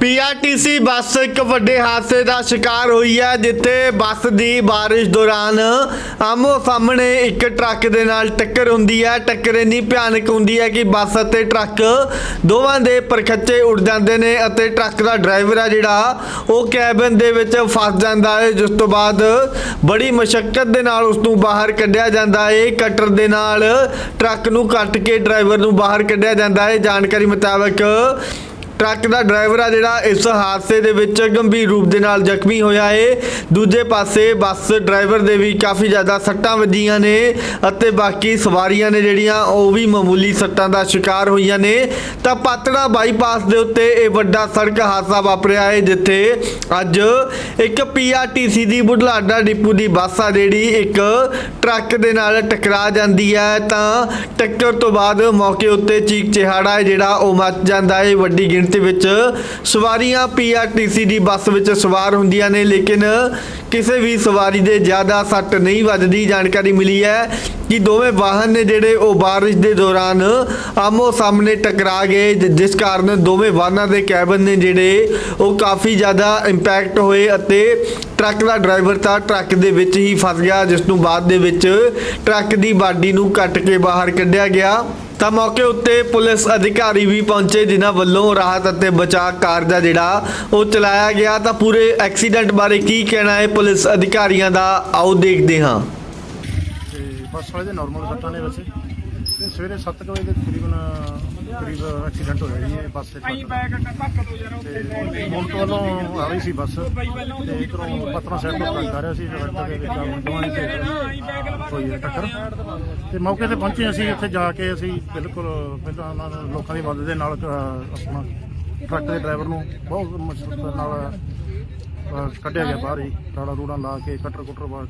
PRTC bus ਇੱਕ ਵੱਡੇ ਹਾਦਸੇ ਦਾ ਸ਼ਿਕਾਰ ਹੋਈ ਹੈ, ਜਿੱਥੇ ਬੱਸ ਦੀ ਬਾਰਿਸ਼ ਦੌਰਾਨ ਆਮੋ ਸਾਹਮਣੇ ਇੱਕ ਟਰੱਕ ਦੇ ਨਾਲ ਟੱਕਰ ਹੁੰਦੀ ਹੈ। ਟੱਕਰ ਇੰਨੀ ਭਿਆਨਕ ਹੁੰਦੀ ਹੈ ਕਿ ਬੱਸ ਅਤੇ ਟਰੱਕ ਦੋਵਾਂ ਦੇ ਪਰਖੱਚੇ ਉੱਡ ਜਾਂਦੇ ਨੇ ਅਤੇ ਟਰੱਕ ਦਾ ਡਰਾਈਵਰ ਹੈ ਜਿਹੜਾ, ਉਹ ਕੈਬਨ ਦੇ ਵਿੱਚ ਫਸ ਜਾਂਦਾ ਹੈ। ਜਿਸ ਤੋਂ ਬਾਅਦ ਬੜੀ ਮੁਸ਼ਕਲ ਦੇ ਨਾਲ ਉਸ ਨੂੰ ਬਾਹਰ ਕੱਢਿਆ ਜਾਂਦਾ ਹੈ। ਕਟਰ ਦੇ ਨਾਲ ਟਰੱਕ ਨੂੰ ਕੱਟ ਕੇ ਡਰਾਈਵਰ ਨੂੰ ਬਾਹਰ ਕੱਢਿਆ ਜਾਂਦਾ ਹੈ। ਜਾਣਕਾਰੀ ਮੁਤਾਬਕ ਟਰੱਕ ਦਾ ਡਰਾਈਵਰ ਆ ਜਿਹੜਾ ਇਸ ਹਾਦਸੇ ਦੇ ਵਿੱਚ ਗੰਭੀਰ ਰੂਪ ਦੇ ਨਾਲ ਜ਼ਖਮੀ ਹੋਇਆ ਏ। ਦੂਜੇ ਪਾਸੇ ਬੱਸ ਡਰਾਈਵਰ ਦੇ ਵੀ ਕਾਫੀ ਜ਼ਿਆਦਾ ਸੱਟਾਂ ਵੱਜੀਆਂ ਨੇ ਅਤੇ ਬਾਕੀ ਸਵਾਰੀਆਂ ਨੇ ਜਿਹੜੀਆਂ, ਉਹ ਵੀ ਮਾਮੂਲੀ ਸੱਟਾਂ ਦਾ ਸ਼ਿਕਾਰ ਹੋਈਆਂ ਨੇ। ਤਾਂ ਪਾਤੜਾ ਬਾਈਪਾਸ ਦੇ ਉੱਤੇ ਇਹ ਵੱਡਾ ਸੜਕ ਹਾਦਸਾ ਵਾਪਰਿਆ ਹੈ ਜਿੱਥੇ ਅੱਜ ਇੱਕ ਪੀਆਰਟੀਸੀ ਦੀ ਬੁਢਲਾਡਾ ਡਿਪੂ ਦੀ ਬੱਸ ਆ ਜਿਹੜੀ ਇੱਕ ਟਰੱਕ ਦੇ ਨਾਲ ਟਕਰਾ ਜਾਂਦੀ ਹੈ ਤਾਂ ਟੱਕਰ ਤੋਂ ਬਾਅਦ ਮੌਕੇ ਉੱਤੇ ਚੀਕ ਚਿਹਾੜਾ ਹੈ ਜਿਹੜਾ, ਉਹ ਮੱਚ ਜਾਂਦਾ ਹੈ ਵੱਡੀ ਗਿਣਤੀ ਵਿੱਚ ਸਵਾਰੀਆਂ ਪੀਆਰਟੀਸੀ ਦੀ ਬੱਸ ਵਿੱਚ ਸਵਾਰ ਹੁੰਦੀਆਂ ਨੇ ਲੇਕਿਨ ਕਿਸੇ ਵੀ ਸਵਾਰੀ ਦੇ ਜ਼ਿਆਦਾ ਸੱਟ ਨਹੀਂ ਵੱਜਦੀ, ਜਾਣਕਾਰੀ ਮਿਲੀ ਹੈ ਕਿ ਦੋਵੇਂ ਵਾਹਨ ਨੇ ਜਿਹੜੇ ਉਹ ਬਾਰਿਸ਼ ਦੇ ਦੌਰਾਨ ਆਮੋ ਸਾਹਮਣੇ ਟਕਰਾ ਗਏ, ਜਿ- ਜਿਸ ਕਾਰਨ ਦੋਵੇਂ ਵਾਹਨਾਂ ਦੇ ਕੈਬਨ ਨੇ ਜਿਹੜੇ ਉਹ ਕਾਫੀ ਜ਼ਿਆਦਾ ਇੰਪੈਕਟ ਹੋਏ ਅਤੇ ਟਰੱਕ ਦਾ ਡਰਾਈਵਰ ਤਾਂ ਟਰੱਕ ਦੇ ਵਿੱਚ ਹੀ ਫਸ ਗਿਆ, ਜਿਸ ਨੂੰ ਬਾਅਦ ਦੇ ਵਿੱਚ ਟਰੱਕ ਦੀ ਬਾਡੀ ਨੂੰ ਕੱਟ ਕੇ ਬਾਹਰ ਕੱਢਿਆ ਗਿਆ। ਤਾਂ ਮੌਕੇ ਉੱਤੇ ਪੁਲਿਸ ਅਧਿਕਾਰੀ ਵੀ ਪਹੁੰਚੇ, ਜਿਨ੍ਹਾਂ ਵੱਲੋਂ ਰਾਹਤ ਅਤੇ ਬਚਾਅ ਕਾਰਜ ਆ ਜਿਹੜਾ ਉਹ ਚਲਾਇਆ ਗਿਆ। ਤਾਂ ਪੂਰੇ ਐਕਸੀਡੈਂਟ ਬਾਰੇ ਕੀ ਕਹਿਣਾ ਹੈ ਪੁਲਿਸ ਅਧਿਕਾਰੀਆਂ ਦਾ ਆਓ ਦੇਖਦੇ ਹਾਂ। ਤੇ ਬੱਸ ਵਾਲੇ ਦੇ ਨਾਰਮਲ ਸੱਟਾਂ ਨੇ ਵੈਸੇ। ਤੇ ਸਵੇਰੇ 7 ਵਜੇ ਦੇ ਤਕਰੀਬਨ ਕਰੀਬ ਐਕਸੀਡੈਂਟ ਹੋਇਆ ਜੀ ਇਹ ਬੱਸ ਦੇ ਟਰੱਕ ਤੇ ਵੱਲੋਂ ਆ ਰਹੀ ਸੀ ਬੱਸ। ਤੇ ਇਧਰੋਂ ਪਤਰਾ ਸਾਈਡ ਤੋਂ ਆ ਰਿਹਾ ਸੀ ਦੇ ਵਿੱਚ ਤੇ ਹੋਈ ਹੈ ਟੱਕਰ। ਤੇ ਮੌਕੇ ਤੇ ਪਹੁੰਚੇ ਅਸੀਂ ਉੱਥੇ ਜਾ ਕੇ ਅਸੀਂ ਬਿਲਕੁਲ ਪਹਿਲਾਂ ਉਹਨਾਂ ਨੇ ਲੋਕਾਂ ਦੀ ਮਦਦ ਦੇ ਨਾਲ ਆਪਣਾ ਟਰੱਕ ਦੇ ਡਰਾਈਵਰ ਨੂੰ ਬਹੁਤ ਮੁਸ਼ਕਲ ਨਾਲ ਕੱਢਿਆ ਗਿਆ ਬਾਹਰ ਹੀ ਰਾੜਾ ਰੂੜਾ ਲਾ ਕੇ ਕਟਰ ਕੁਟਰ ਬਾਹਰ